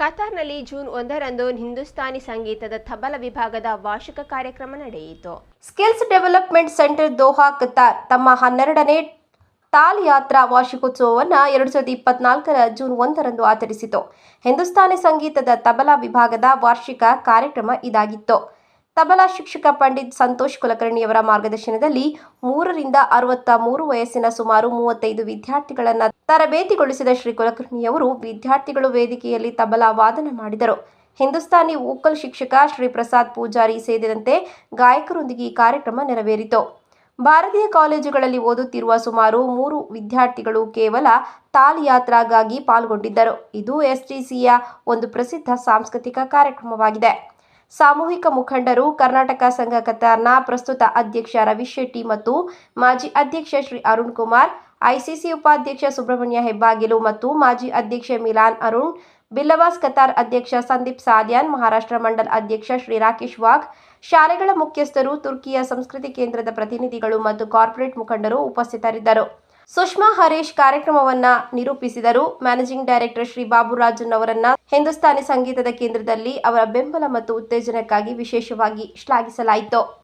ಕತಾರ್ನಲ್ಲಿ June ಒಂದರಂದು ಹಿಂದೂಸ್ತಾನಿ ಸಂಗೀತದ ತಬಲ ವಿಭಾಗದ ವಾರ್ಷಿಕ ಕಾರ್ಯಕ್ರಮ ನಡೆಯಿತು. Skills development centre Doha, Qatar ತಮ್ಮ ಹನ್ನೆರಡನೇ ತಾಲ್ ಯಾತ್ರಾ ವಾರ್ಷಿಕೋತ್ಸವವನ್ನು ಎರಡು ಸಾವಿರದ ಇಪ್ಪತ್ನಾಲ್ಕರ ಜೂನ್ ಒಂದರಂದು ಆಚರಿಸಿತು. ಹಿಂದೂಸ್ತಾನಿ ಸಂಗೀತದ ತಬಲಾ ವಿಭಾಗದ ವಾರ್ಷಿಕ ಕಾರ್ಯಕ್ರಮ ಇದಾಗಿತ್ತು. ತಬಲಾ ಶಿಕ್ಷಕ ಪಂಡಿತ್ ಸಂತೋಷ್ ಕುಲಕರ್ಣಿಯವರ ಮಾರ್ಗದರ್ಶನದಲ್ಲಿ ಮೂರರಿಂದ ಅರವತ್ತ ಮೂರು ವಯಸ್ಸಿನ ಸುಮಾರು ಮೂವತ್ತೈದು ವಿದ್ಯಾರ್ಥಿಗಳನ್ನು ತರಬೇತಿಗೊಳಿಸಿದ ಶ್ರೀ ಕುಲಕರ್ಣಿಯವರು ವಿದ್ಯಾರ್ಥಿಗಳು ವೇದಿಕೆಯಲ್ಲಿ ತಬಲಾ ವಾದನ ಮಾಡಿದರು. ಹಿಂದೂಸ್ತಾನಿ ವೋಕಲ್ ಶಿಕ್ಷಕ ಶ್ರೀ ಪ್ರಸಾದ್ ಪೂಜಾರಿ ಸೇರಿದಂತೆ ಗಾಯಕರೊಂದಿಗೆ ಈ ಕಾರ್ಯಕ್ರಮ ನೆರವೇರಿತು. ಭಾರತೀಯ ಕಾಲೇಜುಗಳಲ್ಲಿ ಓದುತ್ತಿರುವ ಸುಮಾರು ಮೂರು ವಿದ್ಯಾರ್ಥಿಗಳು ಕೇವಲ ತಾಲ್ ಯಾತ್ರಾಗಾಗಿ ಪಾಲ್ಗೊಂಡಿದ್ದರು. ಇದು ಎಸ್ಟಿಸಿಯ ಒಂದು ಪ್ರಸಿದ್ಧ ಸಾಂಸ್ಕೃತಿಕ ಕಾರ್ಯಕ್ರಮವಾಗಿದೆ. ಸಾಮೂಹಿಕ ಮುಖಂಡರು ಕರ್ನಾಟಕ ಸಂಘ ಕತಾರ್ನ ಪ್ರಸ್ತುತ ಅಧ್ಯಕ್ಷ ರವಿ ಶೆಟ್ಟಿ ಮತ್ತು ಮಾಜಿ ಅಧ್ಯಕ್ಷ ಶ್ರೀ ಅರುಣ್ ಕುಮಾರ್, ಐಸಿಸಿ ಉಪಾಧ್ಯಕ್ಷ ಸುಬ್ರಹ್ಮಣ್ಯ ಹೆಬ್ಬಾಗಿಲು ಮತ್ತು ಮಾಜಿ ಅಧ್ಯಕ್ಷ ಮಿಲಾನ್ ಅರುಣ್ ಬಿಲ್ಲವಾಸ್ ಕತಾರ್ ಅಧ್ಯಕ್ಷ ಸಂದೀಪ್ ಸಾದ್ಯಾನ್ ಮಹಾರಾಷ್ಟ್ರ ಮಂಡಲ್ ಅಧ್ಯಕ್ಷ ಶ್ರೀ ರಾಕೇಶ್ ವಾಘ್, ಶಾಲೆಗಳ ಮುಖ್ಯಸ್ಥರು, ತುರ್ಕಿಯ ಸಂಸ್ಕೃತಿ ಕೇಂದ್ರದ ಪ್ರತಿನಿಧಿಗಳು ಮತ್ತು ಕಾರ್ಪೊರೇಟ್ ಮುಖಂಡರು ಉಪಸ್ಥಿತರಿದ್ದರು. ಸುಷ್ಮಾ ಹರೀಶ್ ಕಾರ್ಯಕ್ರಮವನ್ನ ನಿರೂಪಿಸಿದರು. ಮ್ಯಾನೇಜಿಂಗ್ ಡೈರೆಕ್ಟರ್ ಶ್ರೀ ಬಾಬುರಾಜನ್ ಅವರನ್ನ ಹಿಂದೂಸ್ತಾನಿ ಸಂಗೀತದ ಕೇಂದ್ರದಲ್ಲಿ ಅವರ ಬೆಂಬಲ ಮತ್ತು ಉತ್ತೇಜನಕ್ಕಾಗಿ ವಿಶೇಷವಾಗಿ ಶ್ಲಾಘಿಸಲಾಯಿತು.